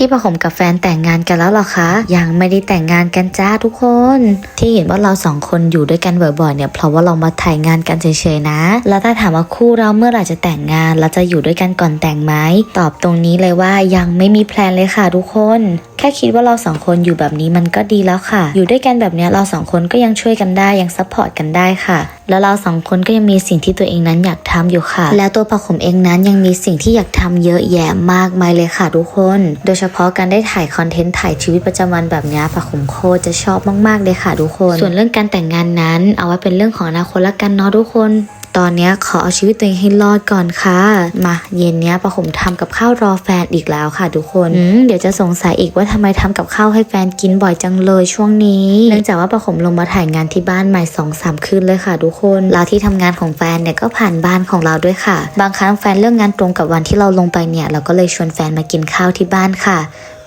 พี่ประขมกับแฟนแต่งงานกันแล้วหรอคะ ยังไม่ได้แต่งงานกันจ้าทุกคน ที่เห็นว่าเราสองคนอยู่ด้วยกันบ่อยๆเนี่ยเพราะว่าเรามาถ่ายงานกันเฉยๆนะ แล้วถ้าถามว่าคู่เราเมื่อไหร่จะแต่งงานเราจะอยู่ด้วยกันก่อนแต่งไหมตอบตรงนี้เลยว่ายังไม่มีแพลนเลยค่ะทุกคนแค่คิดว่าเราสองคนอยู่แบบนี้มันก็ดีแล้วค่ะ อยู่ด้วยกันแบบนี้เราสองคนก็ยังช่วยกันได้ยังซัพพอร์ตกันได้ค่ะ แล้วเราสองคนก็ยังมีสิ่งที่ตัวเองนั้นอยากทำอยู่ค่ะ แล้วตัวประขมเองนั้นยังมีสิ่งที่อยากทำเยอะแยะมากมายเลยค่ะทุกคน โดยเฉพาะการได้ถ่ายคอนเทนต์ถ่ายชีวิตประจำวันแบบนี้ยประขมโคจะชอบมากๆเลยค่ะทุกคน ส่วนเรื่องการแต่งงานนั้น เอาไว้เป็นเรื่องของอนาคตละกันเนาะทุกคน ตอนเนี้ยขอเอาชีวิตตัวเองให้รอดก่อนค่ะ มาเย็นเนี้ยประขมทำกับข้าวรอแฟนอีกแล้วค่ะ ทุกคนอืมเดี๋ยวจะสงสัยอีกว่าทำไมทำกับข้าวให้แฟนกินบ่อยจังเลยช่วงนี้ เนื่องจากว่าประขมลงมาถ่ายงานที่บ้านใหม่สองสามคืนเลยค่ะ ทุกคนแล้วที่ทำงานของแฟนเนี่ยก็ผ่านบ้านของเราด้วยค่ะ บางครั้งแฟนเรื่องงานตรงกับวันที่เราลงไปเนี่ยเราก็เลยชวนแฟนมากินข้าวที่บ้านค่ะ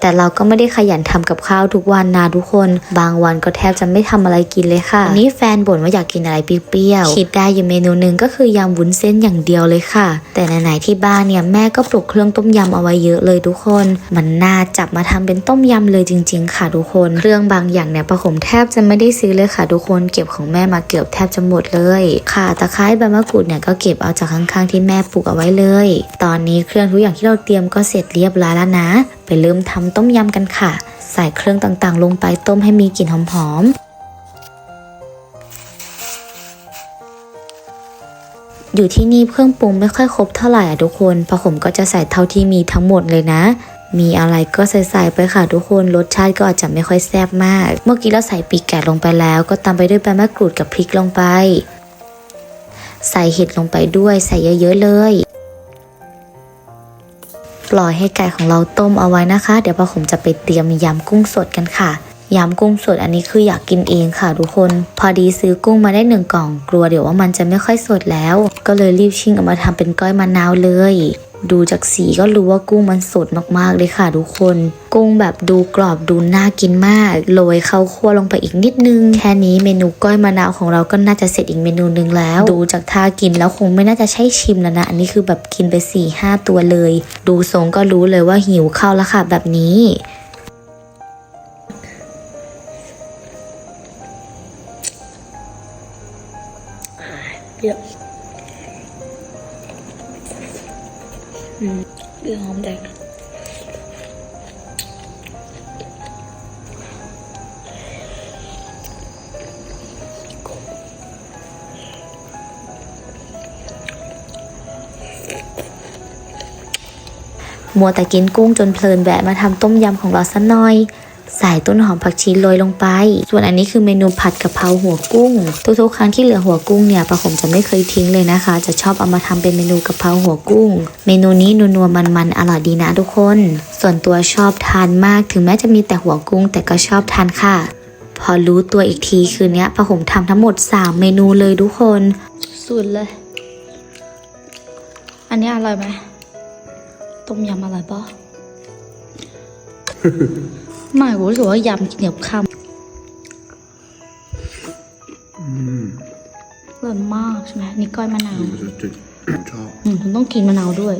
แต่เราก็ไม่ได้ขยันทำกับข้าวทุกวันนะทุกคน บางวันก็แทบจะไม่ทำอะไรกินเลยค่ะวันนี้แฟนบ่นว่าอยากกินอะไรเปรี้ยวๆคิดได้อยู่เมนูหนึ่งก็คือยำวุ้นเส้นอย่างเดียวเลยค่ะ แต่ไหนๆที่บ้านเนี่ยแม่ก็ปลุกเครื่องต้มยำเอาไว้เยอะเลยทุกคน มันน่าจับมาทำเป็นต้มยำเลยจริง ๆ ค่ะทุกคน เครื่องบางอย่างเนี่ยประขมแทบจะไม่ได้ซื้อเลยค่ะทุกคนเก็บของแม่มาเกือบแทบจะหมดเลยค่ะตะไคร้ใบมะกรูดเนี่ยก็เก็บเอาจากข้างๆที่แม่ปลูกเอาไว้เลย ตอนนี้เครื่องทุกอย่างที่เราเตรียมก็เสร็จเรียบร้อยแล้วนะ เริ่มทำต้มยำกันค่ะ ใส่เครื่องต่างๆ ลงไปต้มให้มีกลิ่นหอมๆ อยู่ที่นี่เครื่องปรุงไม่ค่อยครบเท่าไหร่อะทุกคนเพราะผมก็จะใส่เท่าที่มีทั้งหมดเลยนะ มีอะไรก็ใส่ๆไปค่ะทุกคน รสชาติก็อาจจะไม่ค่อยแซ่บมาก เมื่อกี้เราใส่ปีกแกะลงไปแล้ว ก็ตามไปด้วยใบมะกรูดกับพริกลงไป ใส่เห็ดลงไปด้วยใส่เยอะๆเลย ปล่อยให้ไก่ของเราต้มเอาไว้นะคะ เดี๋ยวพอผมจะไปเตรียมยำกุ้งสดกันค่ะยำกุ้งสดอันนี้คืออยากกินเองค่ะทุกคน พอดีซื้อกุ้งมาได้หนึ่งกล่อง กลัวเดี๋ยวว่ามันจะไม่ค่อยสดแล้ว ก็เลยรีบชิ่งเอามาทำเป็นก้อยมะนาวเลย ดูจากสีก็รู้ว่ากุ้งมันสดมากๆเลยค่ะทุกคน กุ้งแบบดูกรอบดูน่ากินมากโรยข้าวคั่วลงไปอีกนิดนึง แค่นี้เมนูก้อยมะนาวของเราก็น่าจะเสร็จอีกเมนูหนึงแล้ว ดูจากท่ากินแล้วคงไม่น่าจะใช่ชิมแล้วนะอันนี้คือแบบกินไป4ี่ห้าตัวเลย ดูทรงก็รู้เลยว่าหิวข้าวแล้วค่ะแบบนี้เปรี้ยว อืมเปรี้ยวหอมแดงมัวแต่กินกุ้งจนเพลินแวะมาทำต้มยำของเราสักหน่อย ใส่ต้นหอมผักชีโรยลงไป ส่วนอันนี้คือเมนูผัดกะเพราหัวกุ้ง ทุกๆ ครั้งที่เหลือหัวกุ้งเนี่ยประผมจะไม่เคยทิ้งเลยนะคะ จะชอบเอามาทำเป็นเมนูกะเพราหัวกุ้ง เมนูนี้นัวๆมันๆอร่อยดีนะทุกคน ส่วนตัวชอบทานมากถึงแม้จะมีแต่หัวกุ้ง แต่ก็ชอบทานค่ะ พอรู้ตัวอีกทีคืนเนี้ยประผมทำทั้งหมด 3 เมนูเลยทุกคน สุดเลย อันนี้อร่อยไหมต้มยำอร่อยปะ ไม่ผมรู้สึกว่ายำกินกับข้าวอร่อยมากใช่ไหมนี่ก้อยมะนาวจะจะชอบอืมคุณต้องกินมะนาวด้วย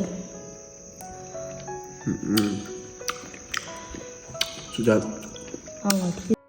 สุดยอดอร่อยที่